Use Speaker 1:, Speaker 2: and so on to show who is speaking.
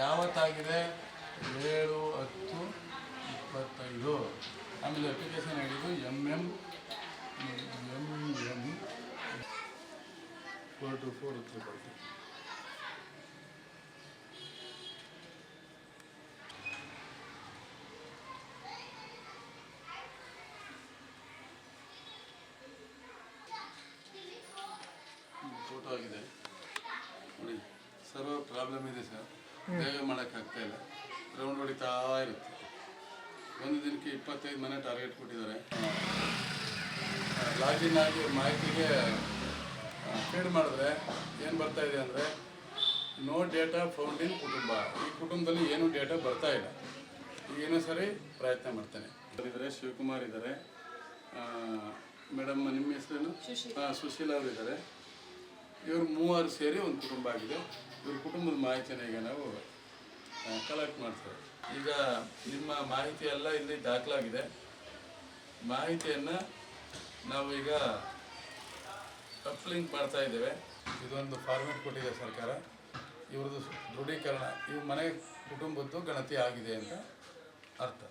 Speaker 1: ಯಾವತ್ತಾಗಿದೆ? ಏಳು ಹತ್ತು ಇಪ್ಪತ್ತೈದು. ಆಮೇಲೆ ಅಪ್ಲಿಕೇಶನ್ ಹೇಳಿದ್ದು M M M M four two four three photo ಆಗಿದೆ. ನೋಡಿ ಸರ್ವ ಪ್ರಾಬ್ಲಮ್ ಇದೆ ಸರ್. ಬೇಗ ಮಾಡೋಕ್ಕಾಗ್ತಾ ಇಲ್ಲ. ರೌಂಡ್ ಹೊಡಿತಾ ಇರುತ್ತೆ. ಒಂದು ದಿನಕ್ಕೆ ಇಪ್ಪತ್ತೈದು ಮನೆ ಟಾರ್ಗೆಟ್ ಕೊಟ್ಟಿದ್ದಾರೆ. ಲಾಗಿನ್ ಆಗಿ ಮಾಹಿತಿಗೆ ಫೀಡ್ ಮಾಡಿದ್ರೆ ಏನು ಬರ್ತಾ ಇದೆ ಅಂದರೆ ನೋ ಡೇಟಾ ಫೌಂಡ್ ಇನ್ ಕುಟುಂಬ. ಈ ಕುಟುಂಬದಲ್ಲಿ ಏನೂ ಡೇಟಾ ಬರ್ತಾ ಇಲ್ಲ. ಈಗೇನೋ ಸರಿ ಪ್ರಯತ್ನ ಮಾಡ್ತೇನೆ. ಇದ್ದಾರೆ ಶಿವಕುಮಾರ್ ಇದ್ದಾರೆ ಮೇಡಮ್ ನಿಮ್ಮ ಹೆಸರೇನು? ಹಾಂ ಸುಶೀಲ ಅವರು ಇದ್ದಾರೆ ಇವರು ಮೂವರು ಸೇರಿ ಒಂದು ಕುಟುಂಬ ಆಗಿದೆ. ಇವ್ರ ಕುಟುಂಬದ ಮಾಹಿತಿನ ಈಗ ನಾವು ಕಲೆಕ್ಟ್ ಮಾಡ್ತೇವೆ. ಈಗ ನಿಮ್ಮ ಮಾಹಿತಿ ಎಲ್ಲ ಇಲ್ಲಿ ದಾಖಲಾಗಿದೆ. ಮಾಹಿತಿಯನ್ನು ನಾವು ಈಗ ಅಪ್ಲಿಂಕ್ ಮಾಡ್ತಾ ಇದ್ದೇವೆ. ಇದೊಂದು ಫಾರ್ಮೆಟ್ ಕೊಟ್ಟಿದೆ ಸರ್ಕಾರ. ಇವ್ರದ್ದು ದೃಢೀಕರಣ, ಇವ್ರ ಮನೆ ಕುಟುಂಬದ್ದು ಗಣತಿ ಆಗಿದೆ ಅಂತ ಅರ್ಥ.